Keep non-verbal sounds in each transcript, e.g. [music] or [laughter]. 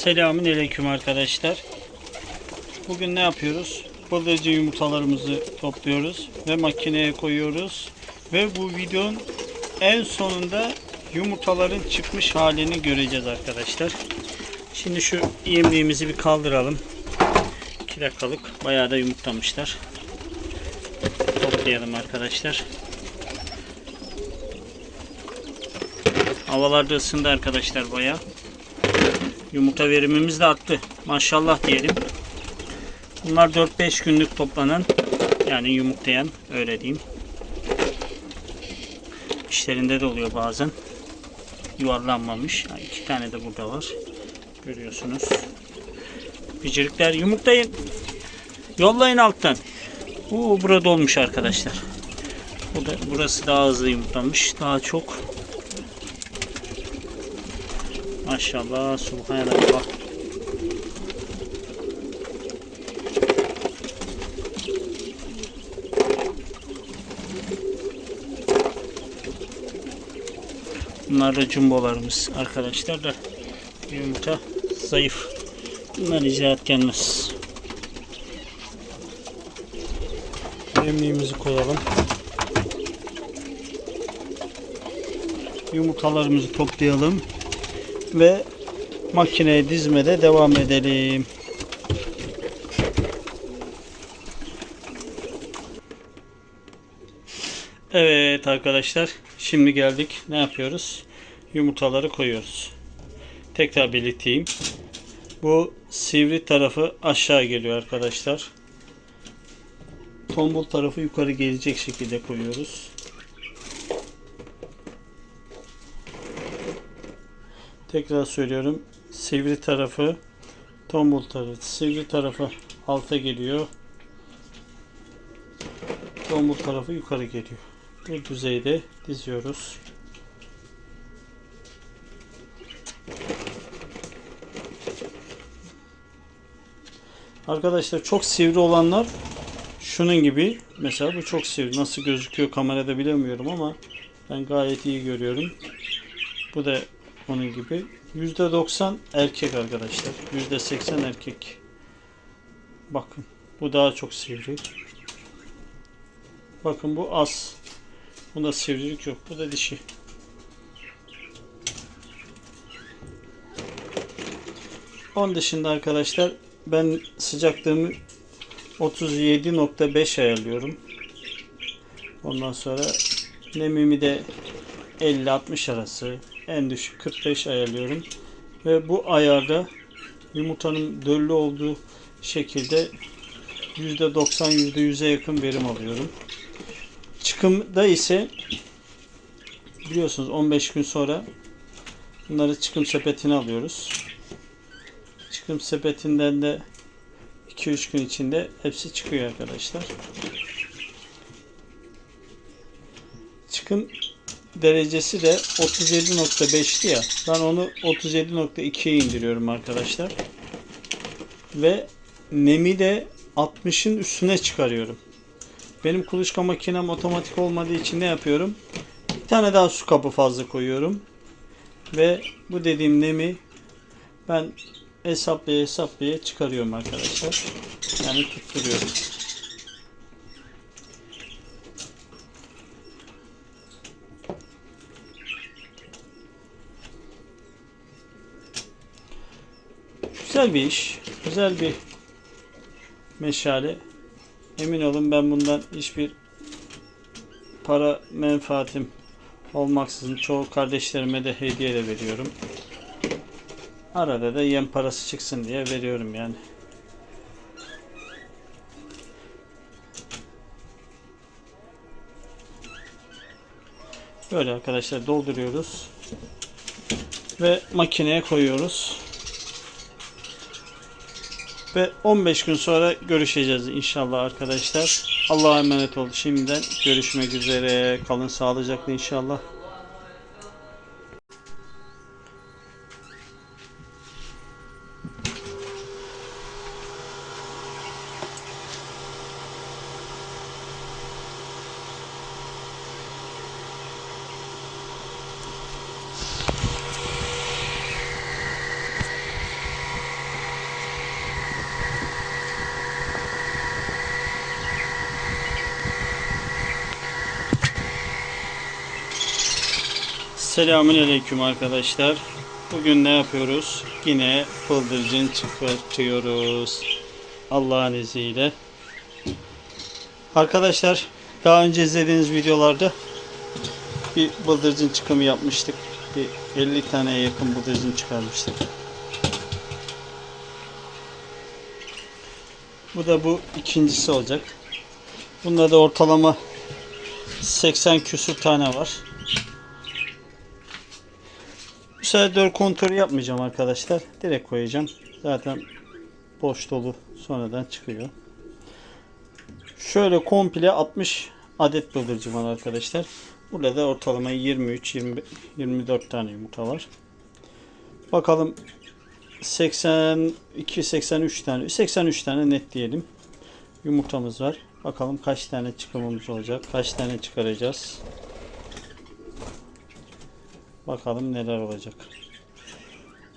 Selamün aleyküm arkadaşlar. Bugün ne yapıyoruz? Bıldırcın yumurtalarımızı topluyoruz ve makineye koyuyoruz. Ve bu videonun en sonunda yumurtaların çıkmış halini göreceğiz arkadaşlar. Şimdi şu yemliğimizi bir kaldıralım. 2 dakikalık bayağı da yumurtlamışlar. Toplayalım arkadaşlar. Havalar da ısındı arkadaşlar bayağı. Yumurta verimimiz de arttı. Maşallah diyelim. Bunlar 4-5 günlük toplanan yani yumurtlayan öyle diyeyim. İşlerinde de oluyor bazen. Yuvarlanmamış. Yani iki tane de burada var. Görüyorsunuz. Bicirikler yumurtlayın. Yollayın alttan. Oo, burada olmuş arkadaşlar. Burada, burası daha hızlı yumurtlamış. Daha çok Maşallah, subhanallah. Bunlar da jumbolarımız arkadaşlar da yumurta zayıf. Bunlar icraat gelmez. Yemliğimizi koyalım. Yumurtalarımızı toplayalım ve makineye dizmede devam edelim. Evet arkadaşlar şimdi geldik. Ne yapıyoruz? Yumurtaları koyuyoruz. Tekrar belirteyim. Bu sivri tarafı aşağı geliyor arkadaşlar. Tombul tarafı yukarı gelecek şekilde koyuyoruz Tekrar söylüyorum. Sivri tarafı tombul tarafı. Sivri tarafı alta geliyor. Tombul tarafı yukarı geliyor. Bu düzeyde diziyoruz. Arkadaşlar çok sivri olanlar şunun gibi. Mesela bu çok sivri. Nasıl gözüküyor kamerada bilemiyorum ama ben gayet iyi görüyorum. Bu da onun gibi. %90 erkek arkadaşlar. %80 erkek. Bakın. Bu daha çok sivri. Bakın bu az. Bunda sivrilik yok. Bu da dişi. Onun dışında arkadaşlar ben sıcaklığımı 37.5 ayarlıyorum. Ondan sonra nemimi de 50-60 arası en düşük 45 ayarlıyorum. Ve bu ayarda yumurtanın döllü olduğu şekilde %90 %100'e yakın verim alıyorum. Çıkımda ise biliyorsunuz 15 gün sonra bunları çıkım sepetine alıyoruz. Çıkım sepetinden de 2-3 gün içinde hepsi çıkıyor arkadaşlar. Çıkım derecesi de 37.5'ti ya. Ben onu 37.2'ye indiriyorum arkadaşlar. Ve nemi de 60'ın üstüne çıkarıyorum. Benim kuluçka makinem otomatik olmadığı için ne yapıyorum? Bir tane daha su kabı fazla koyuyorum. Ve bu dediğim nemi ben hesaplaya hesaplaya çıkarıyorum arkadaşlar. Yani tutturuyorum. Güzel bir iş. Güzel bir meşale. Emin olun ben bundan hiçbir para menfaatim olmaksızın çoğu kardeşlerime de hediye de veriyorum. Arada da yem parası çıksın diye veriyorum yani. Böyle arkadaşlar dolduruyoruz. Ve makineye koyuyoruz. Ve 15 gün sonra görüşeceğiz inşallah arkadaşlar. Allah'a emanet olun. Şimdiden görüşmek üzere. Kalın sağlıcakla inşallah. Selamünaleyküm arkadaşlar. Bugün ne yapıyoruz? Yine bıldırcın çıkartıyoruz. Allah'ın izniyle. Arkadaşlar daha önce izlediğiniz videolarda bir bıldırcın çıkımı yapmıştık. Bir 50 taneye yakın bıldırcın çıkarmıştık. Bu da bu ikincisi olacak. Bunda da ortalama 80 küsür tane var. Dört kontrolü yapmayacağım arkadaşlar. Direkt koyacağım. Zaten boş dolu sonradan çıkıyor. Şöyle komple 60 adet bıldırcın var arkadaşlar. Burada da ortalama 23 20, 24 tane yumurta var. Bakalım 82 83 tane 83 tane net diyelim. Yumurtamız var. Bakalım kaç tane çıkımımız olacak. Kaç tane çıkaracağız. Bakalım neler olacak.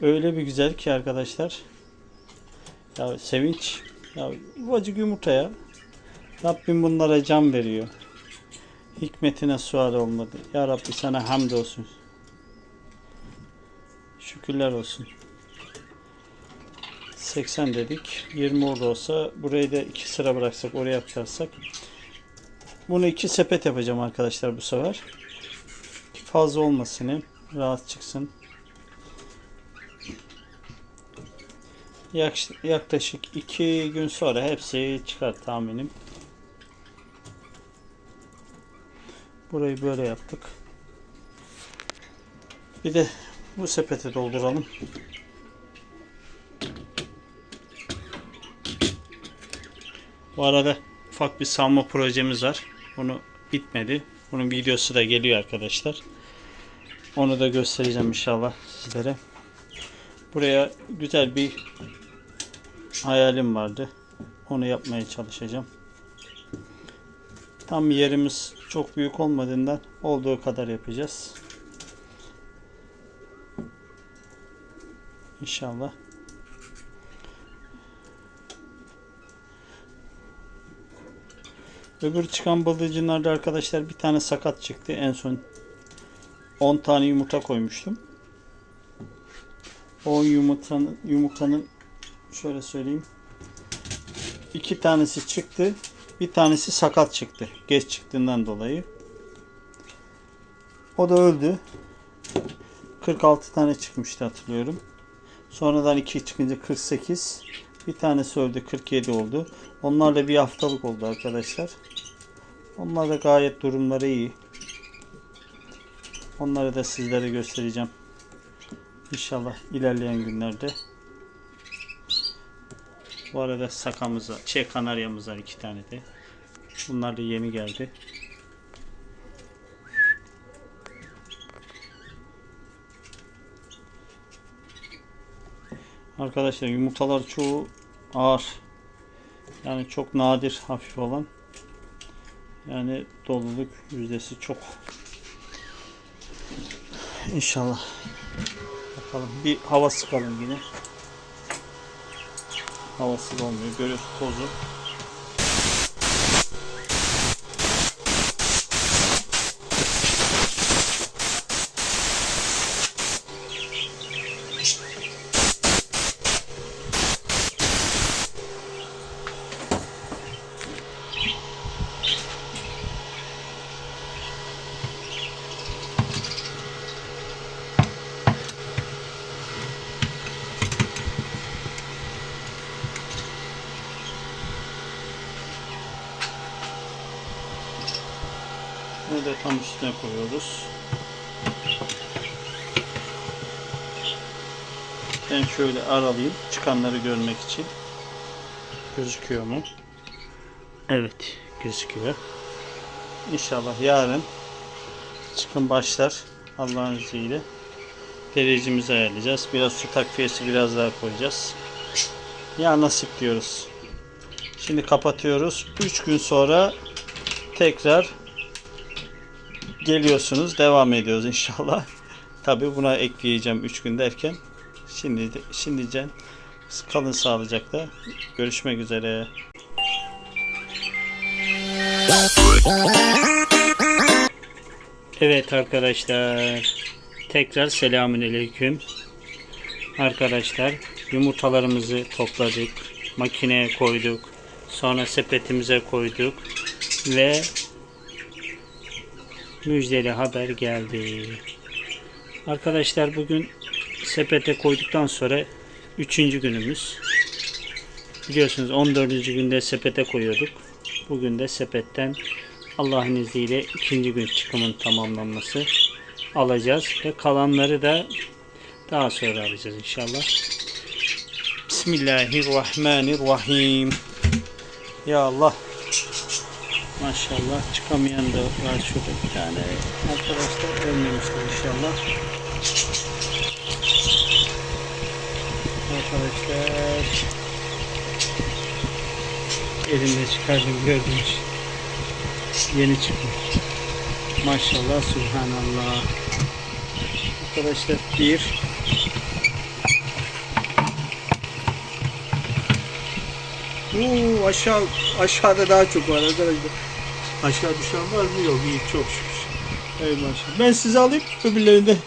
Öyle bir güzel ki arkadaşlar. Ya sevinç. Ya ufacık yumurta ya. Rabbim bunlara can veriyor. Hikmetine sual olmadı. Ya Rabbi sana hamd olsun. Şükürler olsun. 80 dedik. 20 orada olsa burayı da iki sıra bıraksak oraya yaparsak. Bunu iki sepet yapacağım arkadaşlar bu sefer. Fazla olmasın hem rahat çıksın. Yak- Yaklaşık iki gün sonra hepsi çıkar tahminim. Burayı böyle yaptık. Bir de bu sepete dolduralım. Bu arada ufak bir salma projemiz var. Bunu bitmedi. Bunun videosu da geliyor arkadaşlar. Onu da göstereceğim inşallah sizlere. Buraya güzel bir hayalim vardı. Onu yapmaya çalışacağım. Tam yerimiz çok büyük olmadığından olduğu kadar yapacağız. İnşallah. Öbür çıkan bıldırcınlarda arkadaşlar bir tane sakat çıktı. En son 10 tane yumurta koymuştum. 10 yumurtanın, yumurtanın şöyle söyleyeyim. iki tanesi çıktı. Bir tanesi sakat çıktı. Geç çıktığından dolayı. O da öldü. 46 tane çıkmıştı hatırlıyorum. Sonradan 2 çıkınca 48. Bir tanesi öldü 47 oldu. Onlar da bir haftalık oldu arkadaşlar. Onlar da gayet durumları iyi. Onları da sizlere göstereceğim. İnşallah ilerleyen günlerde. Bu arada sakamız var. Şey kanaryamız var iki tane de. Bunlar da yeni geldi. Arkadaşlar yumurtalar çoğu ağır. Yani çok nadir hafif olan. Yani doluluk yüzdesi çok. İnşallah. Bakalım bir hava sıkalım yine. Havasız olmuyor. Görüyoruz tozu. Bunu da tam üstüne koyuyoruz. Ben şöyle aralayayım çıkanları görmek için. Gözüküyor mu? Evet gözüküyor. İnşallah yarın çıkın başlar Allah'ın izniyle. Derecemizi ayarlayacağız. Biraz su takviyesi biraz daha koyacağız. Ya nasip diyoruz. Şimdi kapatıyoruz. 3 gün sonra tekrar geliyorsunuz. Devam ediyoruz inşallah. [laughs] Tabi buna ekleyeceğim 3 gün derken. Şimdi şimdicen kalın sağlıcakla. Görüşmek üzere. Evet arkadaşlar. Tekrar selamünaleyküm. Arkadaşlar yumurtalarımızı topladık. Makineye koyduk. Sonra sepetimize koyduk. Ve müjdeli haber geldi. Arkadaşlar bugün sepete koyduktan sonra üçüncü günümüz. Biliyorsunuz 14. günde sepete koyuyorduk. Bugün de sepetten Allah'ın izniyle ikinci gün çıkımın tamamlanması alacağız ve kalanları da daha sonra alacağız inşallah. Bismillahirrahmanirrahim. Ya Allah. Maşallah çıkamayan da var şurada bir tane. Arkadaşlar ölmemişler inşallah. Arkadaşlar elimde çıkardım gördünüz. Yeni çıkmış. Maşallah subhanallah. Arkadaşlar bir Oo, aşağı aşağıda daha çok var arkadaşlar. Aşağı düşen var mı? Yok iyi çok şükür. Ey maşallah. Ben sizi alayım öbürlerinde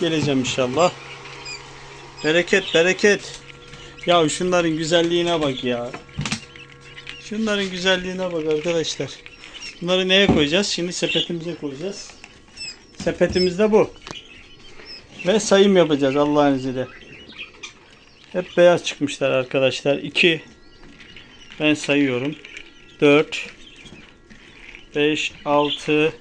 geleceğim inşallah. Bereket bereket. Ya şunların güzelliğine bak ya. Şunların güzelliğine bak arkadaşlar. Bunları neye koyacağız? Şimdi sepetimize koyacağız. Sepetimiz de bu. Ve sayım yapacağız Allah'ın izniyle. Hep beyaz çıkmışlar arkadaşlar. 2 Ben sayıyorum. 4 5 6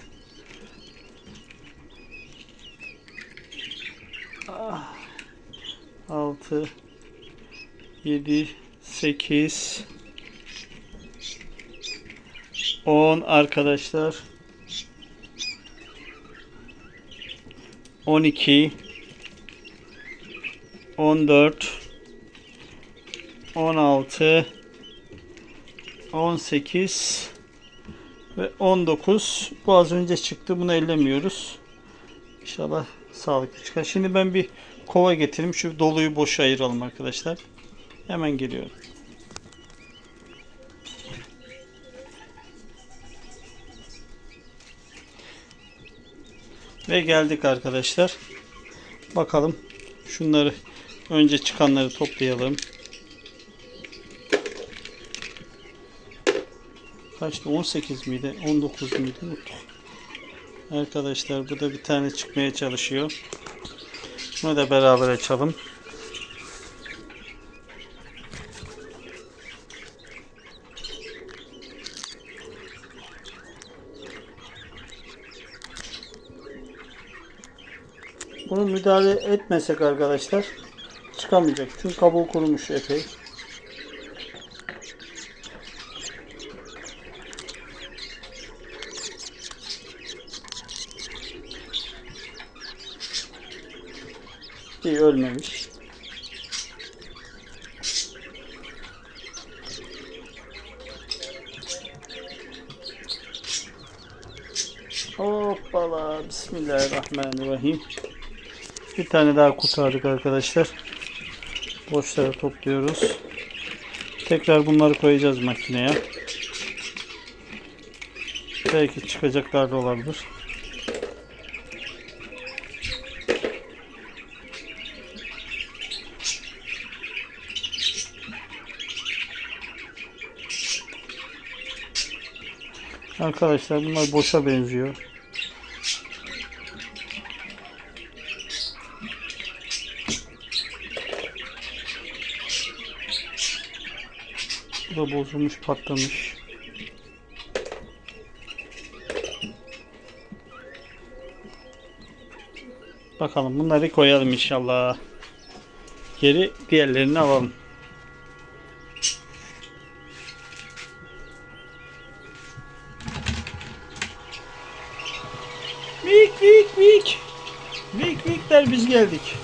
6 7 8 10 arkadaşlar. 12 14 16 18 ve 19 bu az önce çıktı bunu ellemiyoruz İnşallah sağlıklı çıkar şimdi ben bir kova getireyim şu doluyu boşa ayıralım arkadaşlar hemen geliyorum Ve geldik arkadaşlar. Bakalım şunları önce çıkanları toplayalım. Kaçtı? 18 miydi? 19 miydi? Unuttum. Arkadaşlar bu da bir tane çıkmaya çalışıyor. Bunu da beraber açalım. Bunu müdahale etmesek arkadaşlar çıkamayacak. Çünkü kabuğu kurumuş epey. İyi ölmemiş. Hoppala. Bismillahirrahmanirrahim. Bir tane daha kurtardık arkadaşlar. Boşları topluyoruz. Tekrar bunları koyacağız makineye. Belki çıkacaklar da olabilir. Arkadaşlar bunlar boşa benziyor. Da bozulmuş, patlamış. Bakalım bunları koyalım inşallah. Geri diğerlerini alalım. Vik vik vik. Vik vikler biz geldik.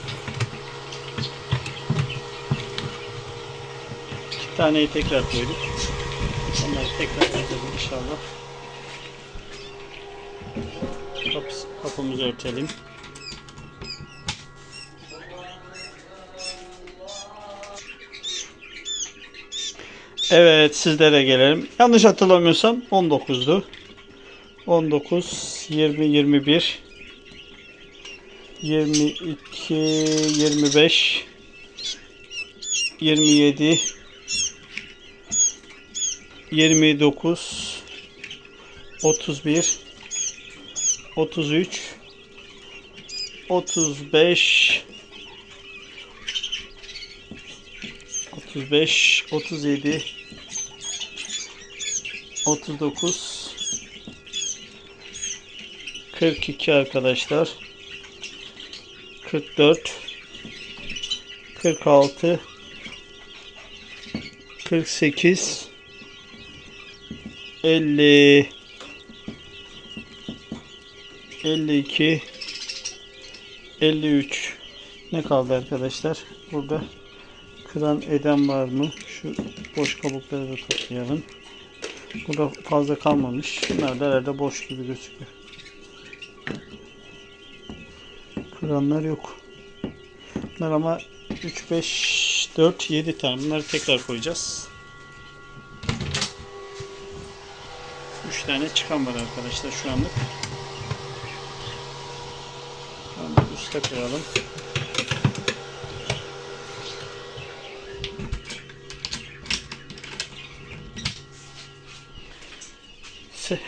Taneyi tekrar koyduk. Onları tekrar koyacağız inşallah. Kapıs, kapımızı örtelim. Evet sizlere gelelim. Yanlış hatırlamıyorsam 19'du. 19, 20, 21. 22, 25, 27, 29, 31, 33, 35, 35, 37, 39, 42 arkadaşlar. 44 46 48 50 52 53 ne kaldı arkadaşlar? Burada kıran eden var mı? Şu boş kabukları da toplayalım. Burada fazla kalmamış. Bunlar da herhalde boş gibi gözüküyor. Kıranlar yok. Bunlar ama 3, 5, 4, 7 tane. Bunları tekrar koyacağız. Tane çıkan var arkadaşlar şu anlık. Üste koyalım. Se-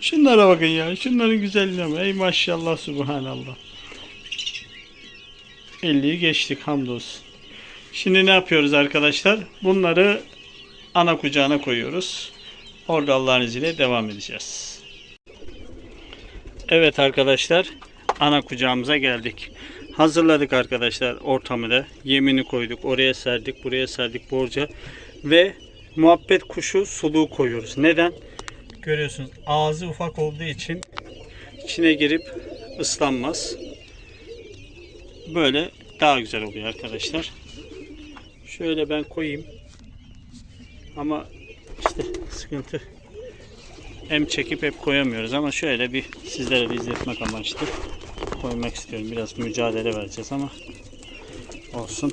Şunlara bakın ya. Şunların güzelliğine bak. Ey maşallah subhanallah. 50'yi geçtik hamdolsun. Şimdi ne yapıyoruz arkadaşlar? Bunları ana kucağına koyuyoruz. Orada Allah'ın izniyle devam edeceğiz. Evet arkadaşlar. Ana kucağımıza geldik. Hazırladık arkadaşlar ortamı da. Yemini koyduk. Oraya serdik. Buraya serdik borca. Ve muhabbet kuşu suluğu koyuyoruz. Neden? Görüyorsunuz ağzı ufak olduğu için içine girip ıslanmaz. Böyle daha güzel oluyor arkadaşlar. Şöyle ben koyayım. Ama işte sıkıntı hem çekip hep koyamıyoruz ama şöyle bir sizlere bir izletmek amaçlı koymak istiyorum. Biraz mücadele vereceğiz ama olsun.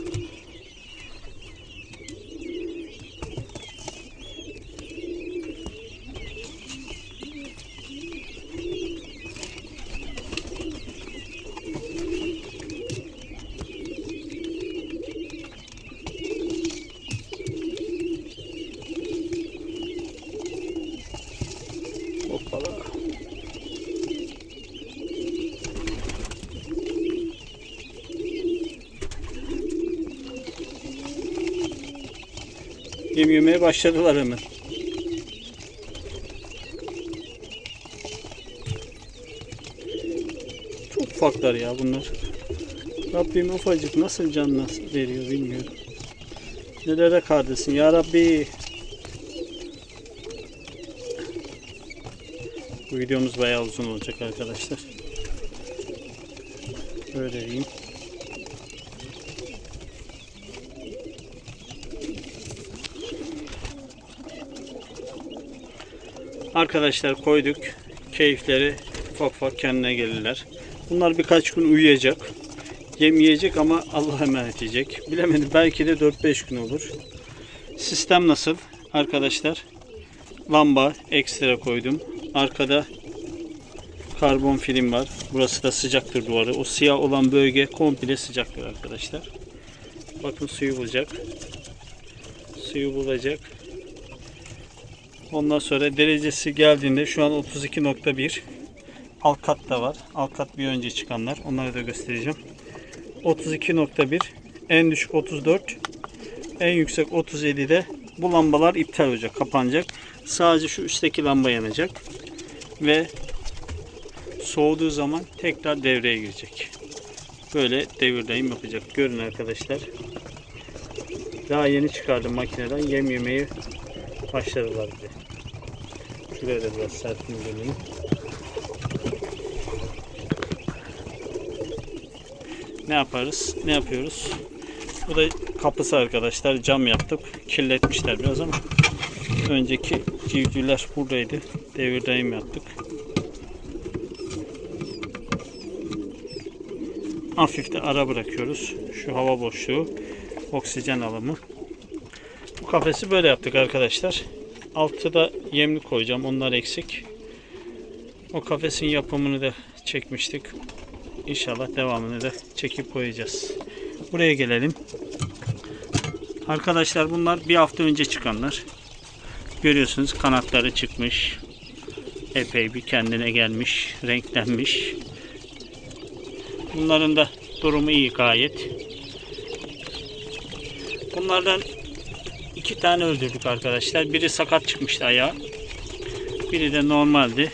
Yem yemeye başladılar hemen. Çok ufaklar ya bunlar. Rabbim ufacık nasıl can nasıl veriyor bilmiyorum. Nelere kardeşsin ya Rabbi. Bu videomuz bayağı uzun olacak arkadaşlar. Böyle diyeyim. Arkadaşlar koyduk. Keyifleri ufak ufak kendine gelirler. Bunlar birkaç gün uyuyacak. Yem yiyecek ama Allah emanet edecek. Bilemedim belki de 4-5 gün olur. Sistem nasıl arkadaşlar? Lamba ekstra koydum. Arkada karbon film var. Burası da sıcaktır duvarı. O siyah olan bölge komple sıcaktır arkadaşlar. Bakın suyu bulacak. Suyu bulacak. Ondan sonra derecesi geldiğinde şu an 32.1. Alt kat da var. Alt kat bir önce çıkanlar. Onları da göstereceğim. 32.1 en düşük 34 en yüksek 37'de bu lambalar iptal olacak, kapanacak. Sadece şu üstteki lamba yanacak ve soğuduğu zaman tekrar devreye girecek. Böyle devirdeyim yapacak. Görün arkadaşlar. Daha yeni çıkardım makineden. Yem yemeye başladılar bile. Şuraya da biraz serpeyim gömelim. Ne yaparız? Ne yapıyoruz? Bu da kapısı arkadaşlar. Cam yaptık. Kirletmişler biraz ama önceki civcivler buradaydı. Devirdeyim yaptık. Hafif de ara bırakıyoruz. Şu hava boşluğu, oksijen alımı. Bu kafesi böyle yaptık arkadaşlar. Altı da yemli koyacağım. Onlar eksik. O kafesin yapımını da çekmiştik. İnşallah devamını da çekip koyacağız. Buraya gelelim. Arkadaşlar bunlar bir hafta önce çıkanlar. Görüyorsunuz kanatları çıkmış. Epey bir kendine gelmiş, renklenmiş. Bunların da durumu iyi gayet. Bunlardan tane öldürdük arkadaşlar. Biri sakat çıkmıştı ayağı. Biri de normaldi.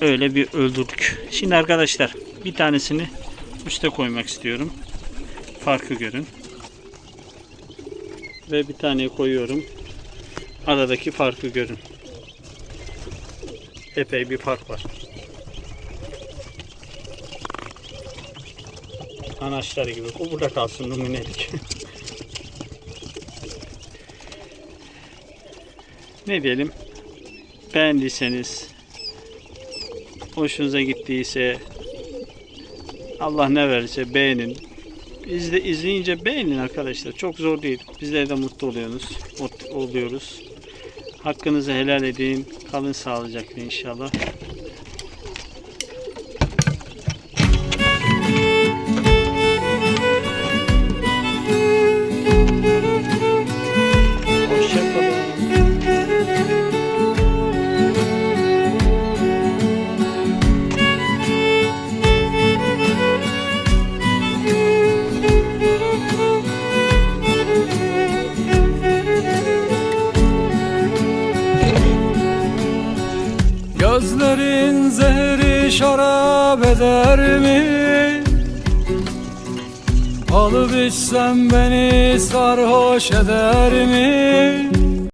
Öyle bir öldürdük. Şimdi arkadaşlar bir tanesini üste koymak istiyorum. Farkı görün. Ve bir tane koyuyorum. Aradaki farkı görün. Epey bir fark var. Anaçları gibi. O burada kalsın numunelik. [laughs] ne diyelim? Beğendiyseniz hoşunuza gittiyse Allah ne verirse beğenin. İzle, izleyince beğenin arkadaşlar. Çok zor değil. Bizler de mutlu oluyoruz. Mutlu oluyoruz. Hakkınızı helal edin. Kalın sağlıcakla inşallah. Şarap eder mi? Alıp içsem beni sarhoş eder mi?